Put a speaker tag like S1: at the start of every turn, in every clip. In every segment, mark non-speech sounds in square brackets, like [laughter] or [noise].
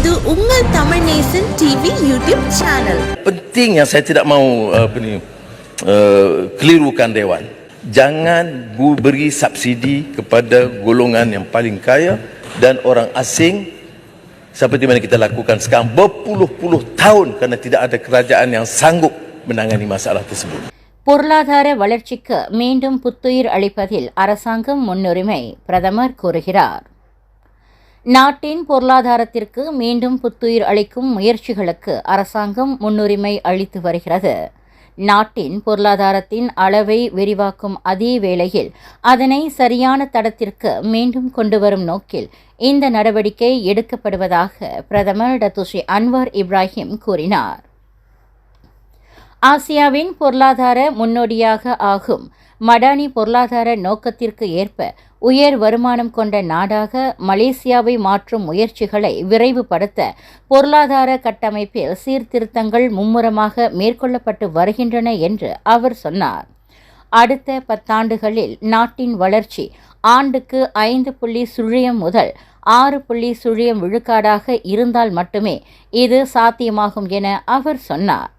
S1: இது உங்கள் Tamil Nesan TV YouTube channel
S2: penting yang saya tidak mau uh, apa ni uh, kelirukan dewan jangan bu- beri subsidi kepada golongan yang paling kaya dan orang asing seperti mana kita lakukan sekarang berpuluh-puluh tahun kerana tidak ada kerajaan yang sanggup menangani masalah tersebut
S3: பொருளாதார வளர்ச்சிக்கு மீண்டும் புத்துயிர் அளிப்பதில் அரசாங்கம் முன்னுரிமை பிரதமர் கூறுகிறார் நாட்டின் பொருளாதாரத்திற்கு மீண்டும் புத்துயிர் அளிக்கும் முயற்சிகளுக்கு அரசாங்கம் முன்னுரிமை அளித்து வருகிறது. நாட்டின் பொருளாதாரத்தின் அளவை விரிவாக்கும் அதே வேளையில் அதனை சரியான தடத்திற்கு மீண்டும் கொண்டுவரும் நோக்கில் இந்த நடவடிக்கை எடுக்கப்படுவதாக பிரதமர் டத்துஷி அன்வார் இப்ராஹிம் கூறினார். ஆசியாவின் பொருளாதார முன்னோடியாக ஆகும். மடானி பொருளாதார நோக்கத்திற்கு ஏற்ப உயர் வருமானம் கொண்ட நாடாக மலேசியாவை மாற்றும் முயற்சிகளை விரைவுபடுத்த பொருளாதார கட்டமைப்பில் சீர்திருத்தங்கள் மும்முரமாக மேற்கொள்ளப்பட்டு வருகின்றன என்று அவர் சொன்னார். அடுத்த பத்தாண்டுகளில் நாட்டின் வளர்ச்சி ஆண்டுக்கு ஐந்து புள்ளி சுழியம் முதல் ஆறு புள்ளி சுழியம் விழுக்காடாக இருந்தால் மட்டுமே இது சாத்தியமாகும் என அவர் சொன்னார்.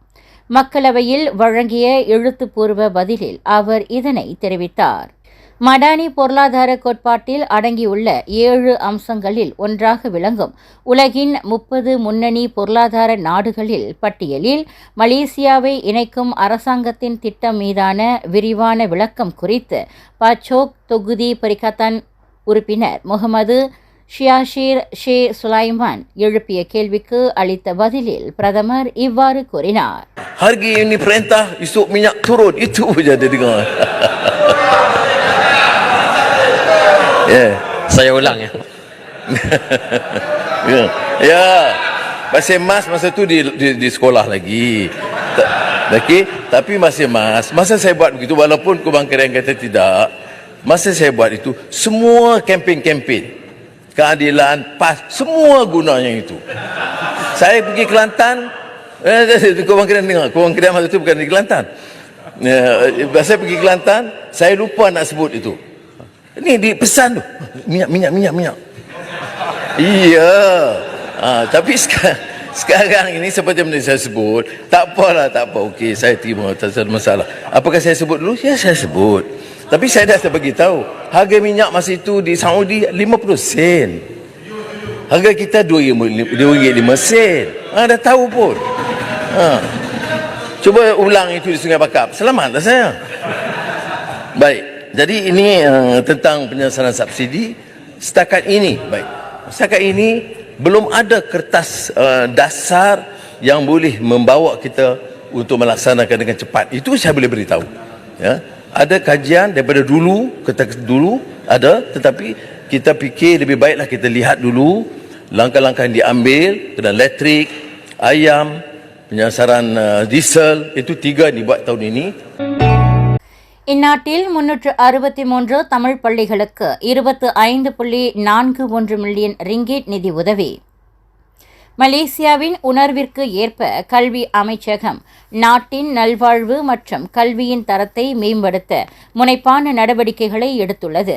S3: மக்களவையில் வழங்கிய எழுத்துப்பூர்வ பதிலில் அவர் இதனை தெரிவித்தார். மடானி பொருளாதார கோட்பாட்டில் அடங்கியுள்ள ஏழு அம்சங்களில் ஒன்றாக விளங்கும் உலகின் முப்பது முன்னணி பொருளாதார நாடுகளில் பட்டியலில் மலேசியாவை இணைக்கும் அரசாங்கத்தின் திட்டம் மீதான விரிவான விளக்கம் குறித்து பச்சோக் தொகுதி பரிகத்தன் உறுப்பினர் முகமது ஷியாஷீர் ஷே சுலைமான் எழுப்பிய கேள்விக்கு அளித்த பதிலில் பிரதமர் இவ்வாறு கூறினார்
S2: hari ini perintah esok minyak turun itu je dia dengar yeah
S4: Saya ulang ya. [laughs]
S2: Ya. Ya. Masih mas masa tu di di, di sekolah lagi. Ta, Okey, tapi masih mas. Masa saya buat begitu walaupun Kubang Kerian kata tidak, masa saya buat itu semua kempen-kempen keadilan pas semua gunanya itu. Saya pergi Kelantan eh, Kubang Kerian dengar, Kubang Kerian masa tu bukan di Kelantan. Eh, saya pergi Kelantan, saya lupa nak sebut itu. Ini di pesan tu. Minyak, minyak, minyak, minyak. Iya. Ha, tapi sekarang, sekarang ini seperti yang saya sebut, tak apalah, tak apa. Okey, saya terima, tak ada masalah. Apakah saya sebut dulu? Ya, saya sebut. Tapi saya dah bagi tahu, harga minyak masa itu di Saudi 50 sen. Harga kita RM2.5 sen. Ha, dah tahu pun. Ha. Cuba ulang itu di Sungai Bakap. Selamatlah saya. Baik. Jadi ini uh, tentang penyelesaian subsidi setakat ini baik. Setakat ini belum ada kertas uh, dasar yang boleh membawa kita untuk melaksanakan dengan cepat. Itu saya boleh beritahu. Ya Ada kajian daripada dulu, kata dulu ada tetapi kita fikir lebih baiklah kita lihat dulu langkah-langkah yang diambil kena elektrik, ayam, penyasaran uh, diesel itu tiga dibuat tahun ini
S3: இந்நாட்டில் முன்னூற்று அறுபத்தி மூன்று தமிழ் பள்ளிகளுக்கு இருபத்து ஐந்து புள்ளி நான்கு ஒன்று million ringgit நிதி உதவி மலேசியாவின் உணர்விற்கு ஏற்ப கல்வி அமைச்சகம் நாட்டின் நல்வாழ்வு மற்றும் கல்வியின் தரத்தை மேம்படுத்த முனைப்பான நடவடிக்கைகளை எடுத்துள்ளது.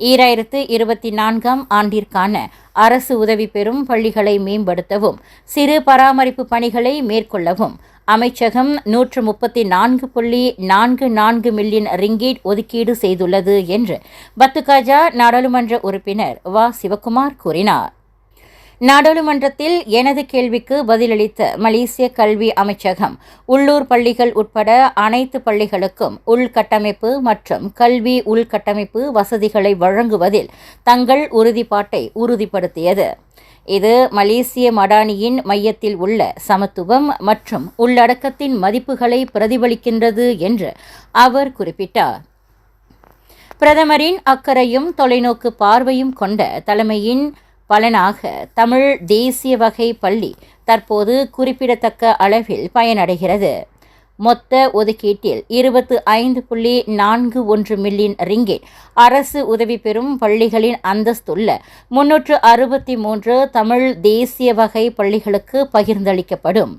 S3: ஈராயிரத்து இருபத்தி நான்காம் ஆண்டிற்கான அரசு உதவி பெறும் பள்ளிகளை மேம்படுத்தவும் சிறு பராமரிப்பு பணிகளை மேற்கொள்ளவும் அமைச்சகம் நூற்று முப்பத்தி நான்கு புள்ளி நான்கு நான்கு மில்லியன் ரிங்கேட் ஒதுக்கீடு செய்துள்ளது என்று பத்துகாஜா நாடாளுமன்ற உறுப்பினர் வா. சிவகுமார் கூறினார். நாடாளுமன்றத்தில் எனது கேள்விக்கு பதிலளித்த மலேசிய கல்வி அமைச்சகம் உள்ளூர் பள்ளிகள் உட்பட அனைத்து பள்ளிகளுக்கும் உள்கட்டமைப்பு மற்றும் கல்வி உள்கட்டமைப்பு வசதிகளை வழங்குவதில் தங்கள் உறுதிப்பாட்டை உறுதிப்படுத்தியது. இது மலேசிய மடானியின் மையத்தில் உள்ள சமத்துவம் மற்றும் உள்ளடக்கத்தின் மதிப்புகளை பிரதிபலிக்கின்றது என்று அவர் குறிப்பிட்டார். பிரதமரின் அக்கறையும் தொலைநோக்கு பார்வையும் கொண்ட தலைமையின் பலனாக தமிழ் தேசிய வகை பள்ளி தற்போது குறிப்பிடத்தக்க அளவில் பயனடைகிறது. மொத்த ஒதுக்கீட்டில் இருபத்து ஐந்து புள்ளி நான்கு ஒன்று மில்லியன் ரிங்கிட் அரசு உதவி பெறும் பள்ளிகளின் அந்தஸ்துள்ள முன்னூற்று அறுபத்தி மூன்று தமிழ் தேசிய வகை பள்ளிகளுக்கு பகிர்ந்தளிக்கப்படும்.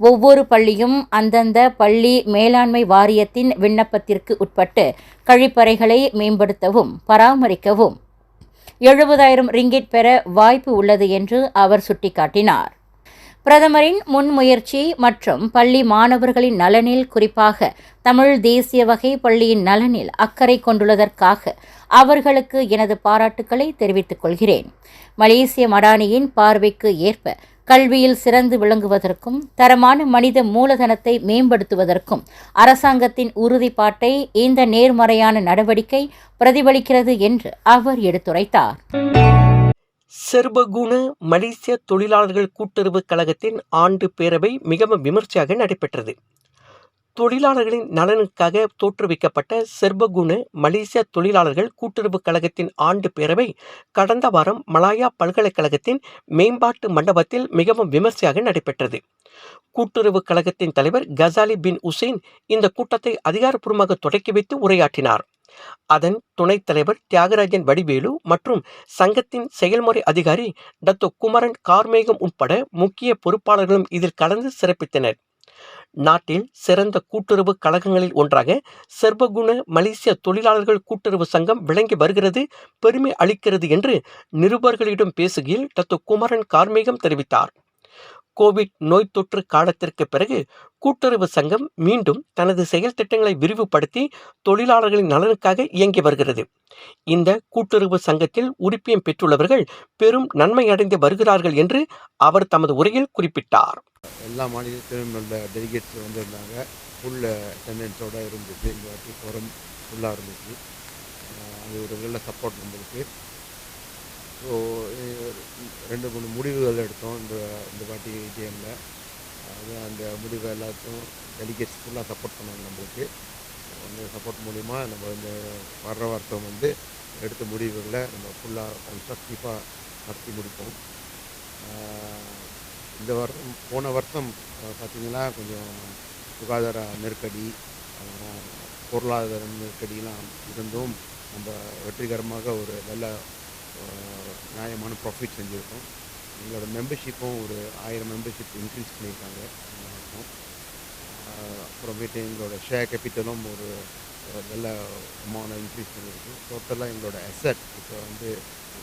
S3: ஒவ்வொரு பள்ளியும் அந்தந்த பள்ளி மேலாண்மை வாரியத்தின் விண்ணப்பத்திற்கு உட்பட்டு கழிப்பறைகளை மேம்படுத்தவும் பராமரிக்கவும் எழுபதாயிரம் ரிங்கிட் பெற வாய்ப்பு உள்ளது என்று அவர் சுட்டிக்காட்டினார். பிரதமரின் முன்முயற்சி மற்றும் பள்ளி மாணவர்களின் நலனில் குறிப்பாக தமிழ் தேசிய வகை பள்ளியின் நலனில் அக்கறை கொண்டுள்ளதற்காக அவர்களுக்கு எனது பாராட்டுக்களை தெரிவித்துக் கொள்கிறேன். மலேசிய மடானியின் பார்வைக்கு ஏற்ப கல்வியில் சிறந்து விளங்குவதற்கும் தரமான மனித மூலதனத்தை மேம்படுத்துவதற்கும் அரசாங்கத்தின் உறுதிப்பாட்டை இந்த நேர்மறையான நடவடிக்கை பிரதிபலிக்கிறது என்று அவர் எடுத்துரைத்தார்.
S4: செர்பகுண மலேசிய தொழிலாளர்கள் கூட்டுறவு கழகத்தின் ஆண்டு பேரவை மிகவும் விமர்சையாக நடைபெற்றது. தொழிலாளர்களின் நலனுக்காக தோற்றுவிக்கப்பட்ட செர்பகுணு மலேசிய தொழிலாளர்கள் கூட்டுறவு கழகத்தின் ஆண்டு பேரவை கடந்த வாரம் மலாயா பல்கலைக்கழகத்தின் மேம்பாட்டு மண்டபத்தில் மிகவும் விமர்சையாக நடைபெற்றது. கூட்டுறவு கழகத்தின் தலைவர் கசாலி பின் உசேன் இந்த கூட்டத்தை அதிகாரப்பூர்வமாக தொடக்கி வைத்து உரையாற்றினார். அதன் துணைத் தலைவர் தியாகராஜன் வடிவேலு மற்றும் சங்கத்தின் செயல்முறை அதிகாரி டத்தோ குமரன் கார்மேகம் உட்பட முக்கிய பொறுப்பாளர்களும் இதில் கலந்து சிறப்பித்தனர். நாட்டில் சிறந்த கூட்டுறவு கழகங்களில் ஒன்றாக சர்வகுண மலேசிய தொழிலாளர்கள் கூட்டுறவு சங்கம் விளங்கி வருகிறது பெருமை அளிக்கிறது என்று நிருபர்களிடம் பேசுகையில் டத்து குமரன் கார்மேகம் தெரிவித்தார். கோவிட் நோய் தொற்று காலத்திற்கு பிறகு கூட்டுறவு சங்கம் மீண்டும் தனது செயல் திட்டங்களை விரிவுபடுத்தி தொழிலாளர்களின் நலனுக்காக இயங்கி வருகிறது. இந்த கூட்டுறவு சங்கத்தில் உறுப்பியம் பெற்றுள்ளவர்கள் பெரும் நன்மை அடைந்து வருகிறார்கள் என்று அவர் தமது உரையில் குறிப்பிட்டார்.
S5: எல்லா மாநிலத்திலும் டெலிகேட்ஸ் வந்திருந்தாங்க. ஃபுல் இருந்துச்சு இந்த வாட்டி ஃபோரம் ஃபுல்லாக இருந்துச்சு அது ஒரு நல்ல சப்போர்ட் நம்மளுக்கு. ஸோ ரெண்டு மூணு முடிவுகள் எடுத்தோம் இந்த இந்த வாட்டி கேமில் அது அந்த முடிவு எல்லாத்தையும் டெலிகேட்ஸ் ஃபுல்லாக சப்போர்ட் பண்ணாங்க நம்மளுக்கு. அந்த சப்போர்ட் மூலிமா நம்ம இந்த வர்ற வார்த்தை வந்து எடுத்த முடிவுகளை நம்ம ஃபுல்லாக கன்ஸ்ட்ரக்டிவாக நடத்தி முடிப்போம். இந்த வருஷம் போன வருஷம் பார்த்திங்கன்னா கொஞ்சம் சுகாதார நெருக்கடி பொருளாதார நெருக்கடிலாம் இருந்தும் நம்ம வெற்றிகரமாக ஒரு நல்ல நியாயமான ப்ராஃபிட் செஞ்சுருக்கோம். எங்களோட மெம்பர்ஷிப்பும் ஒரு ஆயிரம் மெம்பர்ஷிப் இன்க்ரீஸ் பண்ணியிருக்காங்க. அப்புறமேட்டு எங்களோட ஷேர் கேபிட்டலும் ஒரு நல்ல அமௌண்ட் இன்க்ரீஸ் பண்ணியிருக்கு. டோட்டலாக எங்களோட அசட் இப்போ வந்து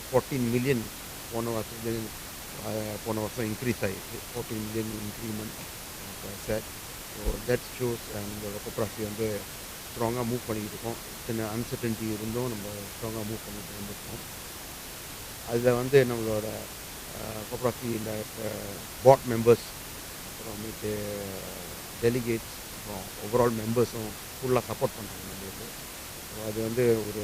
S5: ஃபோர்டீன் மில்லியன் போன வருஷம் போன வருஷம் இன்க்ரீஸ் ஆகிருக்கு fourteen million increment asset so that shows எங்களோட கோப்ராசி வந்து ஸ்ட்ராங்காக மூவ் பண்ணிக்கிட்டு இருக்கோம். சின்ன அன்சர்டன்ட்டி இருந்தும் நம்ம ஸ்ட்ராங்காக மூவ் பண்ணிட்டு வந்துருக்கோம். அதில் வந்து நம்மளோட கோப்ராசி இந்த போர்ட் மெம்பர்ஸ் அப்புறமேட்டு டெலிகேட்ஸ் அப்புறம் ஓவரால் மெம்பர்ஸும் ஃபுல்லாக சப்போர்ட் பண்ணுறாங்க நம்மளுக்கு ஸோ அது வந்து ஒரு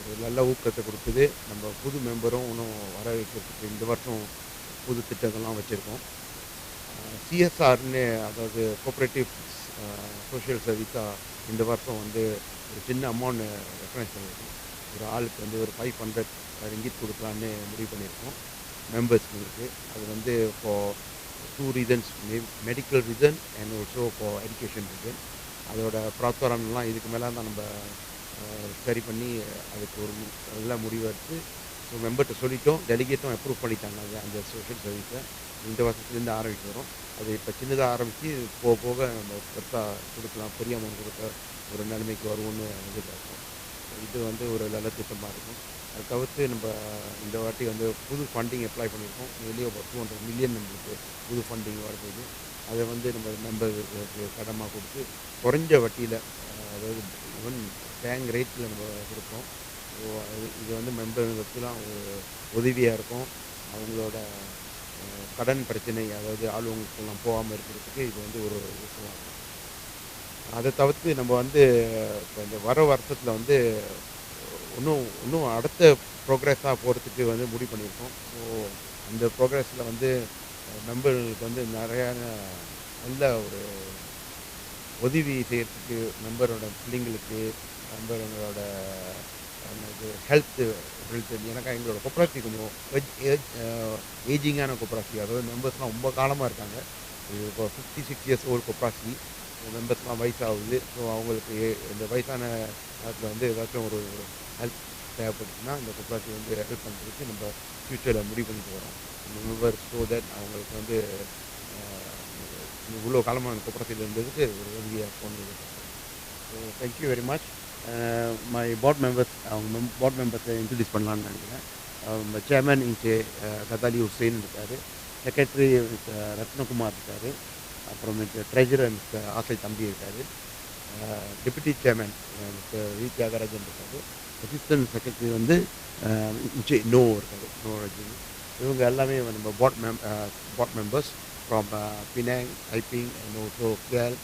S5: ஒரு நல்ல ஊக்கத்தை கொடுக்குது. நம்ம புது மெம்பரும் இன்னும் வர வைக்கிறதுக்கு இந்த வருஷம் புது திட்டங்கள்லாம் வச்சுருக்கோம். சிஎஸ்ஆர்னு அதாவது கோஆப்ரேட்டிவ் சோஷியல் சர்வீஸாக இந்த வருஷம் வந்து ஒரு சின்ன அமௌண்ட் ரெஃபரன்ஸ் பண்ணியிருக்கோம். ஒரு ஆளுக்கு வந்து ஒரு ஃபைவ் ஹண்ட்ரட் ரிங்கிட் கொடுக்கலான்னு முடிவு பண்ணியிருக்கோம். மெம்பர்ஸ்ங்களுக்கு அது வந்து இப்போது two reasons medical reason and also இப்போ எஜுகேஷன் ரீசன் அதோட ப்ராத்வரம்லாம் இதுக்கு மேலே தான் நம்ம சரி பண்ணி அதுக்கு ஒரு நல்ல முடிவு எடுத்து ஸோ மெம்பர்கிட்ட சொல்லிட்டோம். டெலிகேட்டும் அப்ரூவ் பண்ணிட்டாங்க. அது அந்த சோஷியல் சர்வீஸை இந்த வருஷத்துலேருந்து ஆரம்பிக்க வரும். அது இப்போ சின்னதாக ஆரம்பித்து போக போக நம்ம பெருசாக கொடுக்கலாம். பெரிய அமௌண்ட் கொடுக்க ஒரு நிலைமைக்கு வருவோம்னு எதிர்பார்ப்போம் இது வந்து ஒரு நல்ல திட்டமாக இருக்கும். அது தவிர்த்து நம்ம இந்த வாட்டி வந்து புது ஃபண்டிங் அப்ளை பண்ணியிருக்கோம். வெளியே ஒரு டூ ஹண்ட்ரட் மில்லியன் நம்மளுக்கு புது ஃபண்டிங் வரப்போகுது. அதை வந்து நம்ம மெம்பர்களுக்கு கடமாக கொடுத்து குறைஞ்ச வட்டியில் அதாவது ஈவன் பேங்க் ரேட்டில் நம்ம கொடுப்போம். ஸோ இது வந்து மெம்பர்களுக்குலாம் ஒரு உதவியாக இருக்கும். அவங்களோட கடன் பிரச்சனை அதாவது ஆளுவங்களுக்கெல்லாம் போகாமல் இருக்கிறதுக்கு இது வந்து ஒரு யூஸ்ஃபுல்லாக இருக்கும். அதை தவிர்த்து நம்ம வந்து இப்போ இந்த வர வருஷத்தில் வந்து இன்னும் இன்னும் அடுத்த ப்ரோக்ரஸாக போகிறதுக்கு வந்து முடிவு பண்ணியிருக்கோம். ஸோ அந்த ப்ரோக்ரஸில் வந்து மெம்பர்களுக்கு வந்து நிறைய நல்ல ஒரு உதவி செய்கிறதுக்கு மெம்பரோட பிள்ளைங்களுக்கு மெம்பரோட ஹெல்த்து ரிலேட்டட் எனக்கு எங்களோட கொப்ராசி கொஞ்சம் ஏஜிங்கான கொப்ராசி அதாவது மெம்பர்ஸ்லாம் ரொம்ப காலமாக இருக்காங்க. இப்போ ஃபிஃப்டி சிக்ஸ் இயர்ஸ் ஓல்டு கொப்ராசி மெம்பர்ஸ்லாம் வயசாகுது. ஸோ அவங்களுக்கு இந்த வயசான நேரத்தில் வந்து ஏதாச்சும் ஒரு ஹெல்ப் தேவைப்படுச்சுன்னா இந்த கொப்ராசி வந்து ஹெல்ப் பண்ணுறதுக்கு நம்ம ஃப்யூச்சரில் முடிவு பண்ணிட்டு வரோம். மெம்பர் ஸோ தட் அவங்களுக்கு வந்து இவ்வளோ காலமாக அந்த கொப்ராசியில் இருந்ததுக்கு ஒரு உதவியாக போனது so thank you very much my board members அவங்க மெம் போர்ட் மெம்பர்ஸை இன்ட்ரடியூஸ் பண்ணலான்னு நினைக்கிறேன். சேர்மன் இன்ச்சு கதாலி ஹுசைன் இருக்கார். செக்ரட்டரி ரத்னகுமார் இருக்கார். அப்புறமேட்டு ட்ரெஜரர் மிஸ்டர் ஆசை தம்பி இருக்கார். Deputy chairman mister V Thiyagarajan இருக்கார். அசிஸ்டன்ட் செக்ரட்டரி வந்து நோ இருக்கார் நோ ரஜினி. இவங்க எல்லாமே நம்ம board மெம் board members from Penang Ipoh and also Khel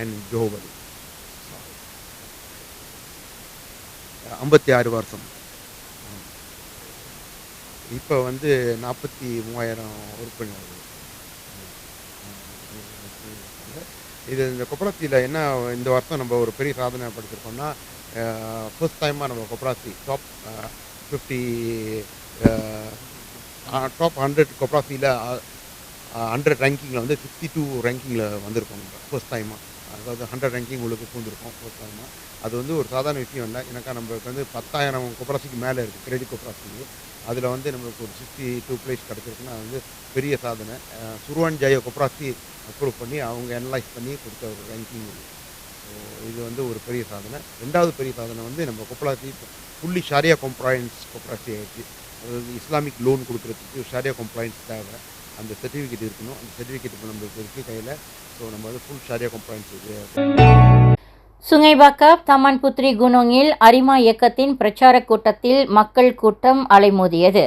S5: and ஜோவல் ஐம்பத்தி ஆறு வருஷம். இப்போ வந்து நாற்பத்தி மூவாயிரம் உறுப்பினர்கள் இது இந்த கொப்பராத்தியில் என்ன இந்த வருஷம் நம்ம ஒரு பெரிய சாதனை படிச்சிருக்கோம்னா ஃபர்ஸ்ட் டைமாக நம்ம கொப்பராத்தி டாப் ஃபிஃப்டி டாப் ஹண்ட்ரட் கொப்பராத்தியில் ஹண்ட்ரட் ரேங்கிங்கில் வந்து ஃபிஃப்டி டூ ரேங்கிங்கில் வந்திருக்கோம் நம்ம ஃபர்ஸ்ட் டைமாக அதாவது ஹண்ட்ரட் ரேங்கிங் உங்களுக்கு பூந்திருக்கோம் ஃபர்ஸ்ட் டைமாக அது வந்து ஒரு சாதாரண விஷயம் இல்லை. எனக்கா நம்மளுக்கு வந்து பத்தாயிரம் கொப்பராசிக்கு மேலே இருக்குது கிரெடிட் கொப்பராசிக்கு அதில் வந்து நம்மளுக்கு ஒரு சிக்ஸ்டி டூ பிளேஸ் கிடச்சிருக்குன்னா அது வந்து பெரிய சாதனை. சுருவான் ஜெய கொப்ராசி அப்ரூவ் பண்ணி அவங்க அனலைஸ் பண்ணி கொடுத்த ஒரு ரேங்கிங் இது. ஸோ இது வந்து ஒரு பெரிய சாதனை. ரெண்டாவது பெரிய சாதனை வந்து நம்ம கொப்ராசி ஃபுல்லி ஷாரியா கம்ப்ளைன்ஸ் கொப்ராசி ஆகிடுச்சு அதாவது இஸ்லாமிக் லோன் கொடுக்குறதுக்கு ஷாரியா கம்ப்ளைன்ஸ் தேவை. அந்த சர்டிஃபிகேட் இருக்கணும். அந்த சர்டிஃபிகேட் இப்போ நம்மளுக்கு இருக்குது கையில். ஸோ நம்ம வந்து ஃபுல் ஷாரியா கம்ப்ளைன்ஸ் இருக்குது
S3: சுங்கைபாக்கப் தமன் புத்ரி குனோங்கில் அரிமா இயக்கத்தின் பிரச்சார கூட்டத்தில் மக்கள் கூட்டம் அலைமோதியது.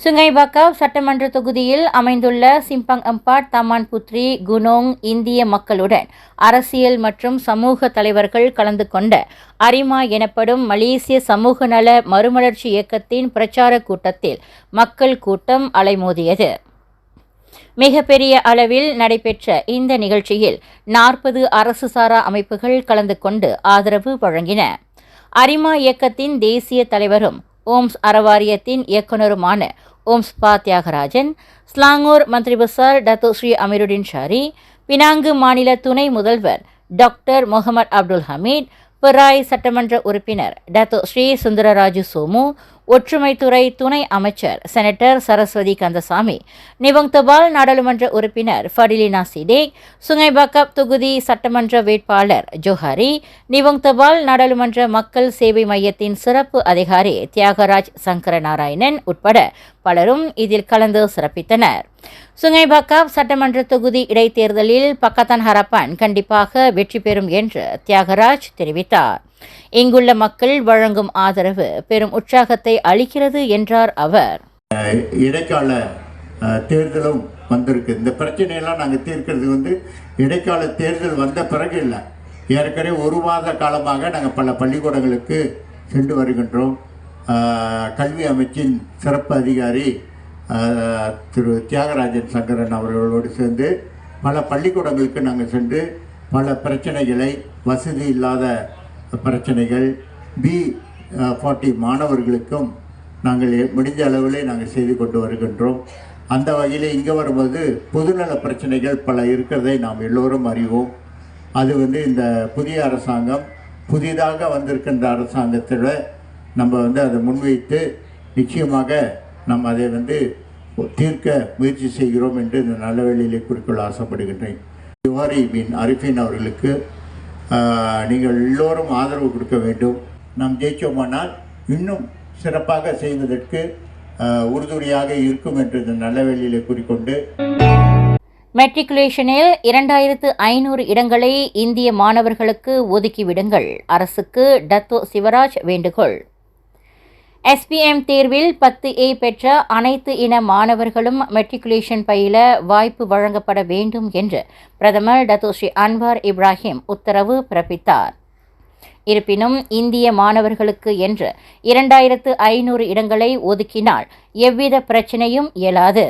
S3: சுங்கைபாக்கப் சட்டமன்ற தொகுதியில் அமைந்துள்ள சிம்பங் அம்பாட் தமான் புத்ரி குனோங் இந்திய மக்களுடன் அரசியல் மற்றும் சமூக தலைவர்கள் கலந்து கொண்ட அரிமா எனப்படும் மலேசிய சமூக நல மறுமலர்ச்சி இயக்கத்தின் பிரச்சார கூட்டத்தில் மக்கள் கூட்டம் அலைமோதியது. மிகப்பெரிய அளவில் நடைபெற்ற இந்த நிகழ்ச்சியில் நாற்பது அரசு சாரா அமைப்புகள் கலந்து கொண்டு ஆதரவு வழங்கின. அரிமா இயக்கத்தின் தேசிய தலைவரும் ஓம்ஸ் அறவாரியத்தின் இயக்குனருமான ஓம்ஸ் பா. தியாகராஜன் ஸ்லாங்கூர் மந்திரி பசார் டத்தோ ஸ்ரீ அமீருடின் ஷாரி பினாங்கு மாநில துணை முதல்வர் டாக்டர் முகமது அப்துல் ஹமீத் பெராய் சட்டமன்ற உறுப்பினர் டத்தோ ஸ்ரீ சுந்தரராஜு சோமு ஒற்றுமைத்துறை துணை அமைச்சர் செனட்டர் சரஸ்வதி கந்தசாமி நிவங் தபால் நாடாளுமன்ற உறுப்பினர் ஃபடிலினா சிடேக் சுங்கைபாக்கப் தொகுதி சட்டமன்ற வேட்பாளர் ஜோஹாரி நிவங் தபால் நாடாளுமன்ற மக்கள் சேவை மையத்தின் சிறப்பு அதிகாரி தியாகராஜ் சங்கர நாராயணன் உட்பட பலரும் இதில் கலந்து சிறப்பித்தனர். சுங்கைபாக்கப் சட்டமன்ற தொகுதி இடைத்தேர்தலில் பக்கத்தான் ஹரப்பான் கண்டிப்பாக வெற்றி பெறும் என்று தியாகராஜ் தெரிவித்தார். இங்குள்ள மக்கள் வழங்கும் ஆதரவு பெரும் உற்சாகத்தை அளிக்கிறது என்றார் அவர்.
S6: இடைக்கால தேர்தலும் வந்திருக்கு. இந்த பிரச்சனையெல்லாம் நாங்கள் தீர்க்கிறது வந்து இடைக்கால தேர்தல் வந்த பிறகு இல்லை. ஏற்கனவே ஒரு மாத காலமாக நாங்கள் பல பள்ளிக்கூடங்களுக்கு சென்று வருகின்றோம். கல்வி அமைச்சின் சிறப்பு அதிகாரி திரு தியாகராஜன் சங்கரன் அவர்களோடு சேர்ந்து பல பள்ளிக்கூடங்களுக்கு நாங்கள் சென்று பல பிரச்சனைகளை வசதி இல்லாத பிரச்சனைகள். பி ஃபார்ட்டி மாணவர்களுக்கும் நாங்கள் முடிஞ்ச அளவிலே நாங்கள் செய்து கொண்டு வருகின்றோம். அந்த வகையில் இங்கே வரும்போது பொதுநல பிரச்சனைகள் பல இருக்கிறதை நாம் எல்லோரும் அறிவோம். அது வந்து இந்த புதிய அரசாங்கம் புதிதாக வந்திருக்கின்ற அரசாங்கத்தில் நம்ம வந்து அதை முன்வைத்து நிச்சயமாக நம்ம அதை வந்து தீர்க்க முயற்சி செய்கிறோம் என்று இந்த நல்ல வேளையிலே குறிக்கொள்ள ஆசைப்படுகின்றேன். திவாரி பின் அரிஃபின் அவர்களுக்கு நீங்கள் எல்லோரும் ஆதரவு கொடுக்க வேண்டும். நாம் ஜெயிச்சோமானால் இன்னும் சிறப்பாக செய்வதற்கு உறுதுணையாக இருக்கும் என்று இந்த நல்ல வேளையிலே கூறிக்கொண்டு.
S3: மெட்ரிகுலேஷனில் இரண்டாயிரத்து ஐநூறு இடங்களை இந்திய மாணவர்களுக்கு ஒதுக்கிவிடுங்கள் அரசுக்கு டத்தோ சிவராஜ் வேண்டுகோள். எஸ்பிஎம் தேர்வில் பத்து ஏ பெற்ற அனைத்து இன மாணவர்களும் மெட்ரிகுலேஷன் பயில வாய்ப்பு வழங்கப்பட வேண்டும் என்று பிரதமர் டத்தோ ஸ்ரீ அன்வார் இப்ராஹிம் உத்தரவு பிறப்பித்தார். இருப்பினும் இந்திய மாணவர்களுக்கு என்று இரண்டாயிரத்து ஐநூறு இடங்களை ஒதுக்கினால் எவ்வித பிரச்சனையும் இயலாது.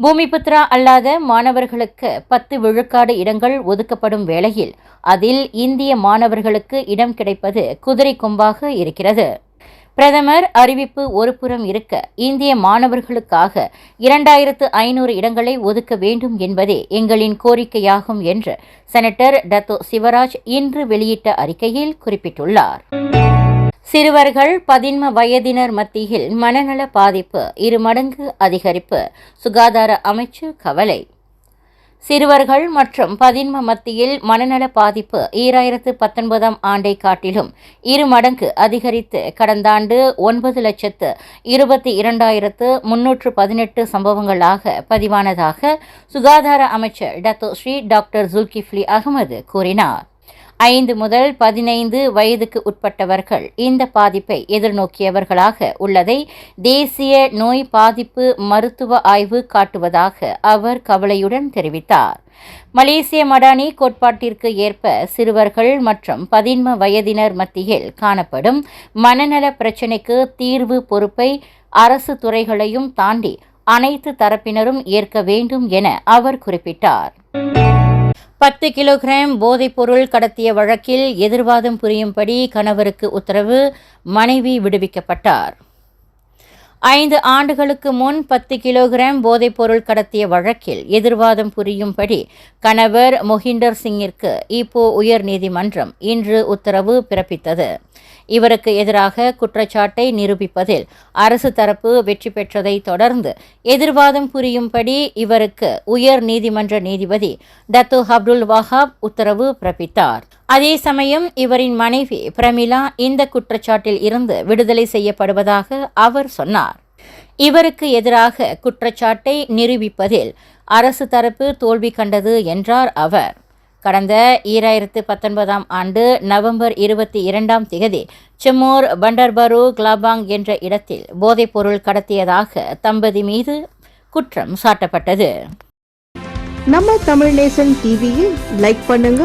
S3: பூமிபுத்ரா அல்லாத மாணவர்களுக்கு பத்து விழுக்காடு இடங்கள் ஒதுக்கப்படும் வேளையில் அதில் இந்திய மாணவர்களுக்கு இடம் கிடைப்பது குதிரை கொம்பாக இருக்கிறது. பிரதமர் அறிவிப்பு ஒருபுறம் இருக்க இந்திய மாணவர்களுக்காக இரண்டாயிரத்து ஐநூறு இடங்களை ஒதுக்க வேண்டும் என்பதே எங்களின் கோரிக்கையாகும் என்று செனட்டர் டத்தோ சிவராஜ் இன்று வெளியிட்ட அறிக்கையில் குறிப்பிட்டுள்ளார். சிறுவர்கள் பதின்ம வயதினர் மத்தியில் மனநல பாதிப்பு இரு மடங்கு அதிகரிப்பு சுகாதார அமைச்சு கவலை. சிறுவர்கள் மற்றும் பதின்ம மத்தியில் மனநல பாதிப்பு ஈராயிரத்து பத்தொன்பதாம் ஆண்டை காட்டிலும் இரு மடங்கு அதிகரித்து கடந்த ஆண்டு ஒன்பது லட்சத்து இருபத்தி இரண்டாயிரத்து முன்னூற்று பதினெட்டு சம்பவங்களாக பதிவானதாக சுகாதார அமைச்சர் டத்தோ ஸ்ரீ டாக்டர் ஜுல்கிஃப்லி அகமது கூறினார். ஐந்து முதல் பதினைந்து வயதுக்கு உட்பட்டவர்கள் இந்த பாதிப்பை எதிர்நோக்கியவர்களாக உள்ளதை தேசிய நோய் பாதிப்பு மருத்துவ ஆய்வு காட்டுவதாக அவர் கவலையுடன் தெரிவித்தார். மலேசிய மடானி கோட்பாட்டிற்கு ஏற்ப சிறுவர்கள் மற்றும் பதின்ம வயதினர் மத்தியில் காணப்படும் மனநல பிரச்சினைக்கு தீர்வு பொறுப்பை அரசு துறைகளையும் தாண்டி அனைத்து தரப்பினரும் ஏற்க வேண்டும் என அவர் குறிப்பிட்டார். பத்து கிலோகிராம் போதைப்பொருள் கடத்திய வழக்கில் எதிர்வாதம் புரியும்படி கணவருக்கு உத்தரவு மனைவி விடுவிக்கப்பட்டார். ஐந்து ஆண்டுகளுக்கு முன் பத்து கிலோகிராம் போதைப்பொருள் கடத்திய வழக்கில் எதிர்வாதம் புரியும்படி கணவர் மொஹிண்டர் சிங்கிற்கு இப்போ உயர்நீதிமன்றம் இன்று உத்தரவு பிறப்பித்தது. இவருக்கு எதிராக குற்றச்சாட்டை நிரூபிப்பதில் அரசு தரப்பு வெற்றி பெற்றதை தொடர்ந்து எதிர்வாதம் புரியும்படி இவருக்கு உயர் நீதிமன்ற நீதிபதி தத்து அப்துல் வஹாப் உத்தரவு பிறப்பித்தார். அதே சமயம் இவரின் மனைவி பிரமிளா இந்த குற்றச்சாட்டில் இருந்து விடுதலை செய்யப்படுவதாக அவர் சொன்னார். இவருக்கு எதிராக குற்றச்சாட்டை நிரூபிப்பதில் அரசு தரப்பு தோல்வி கண்டது என்றார் அவர். கடந்த ஈராயிரத்து பத்தொன்பதாம் ஆண்டு நவம்பர் இருபத்தி இரண்டாம் திகதி செம்மோர் பண்டர்பரு கிளாபாங் என்ற இடத்தில் போதைப்பொருள் கடத்தியதாக தம்பதி மீது குற்றம் சாட்டப்பட்டது.
S7: நம்ம தமிழ் நேசன் டிவியில் லைக் பண்ணுங்க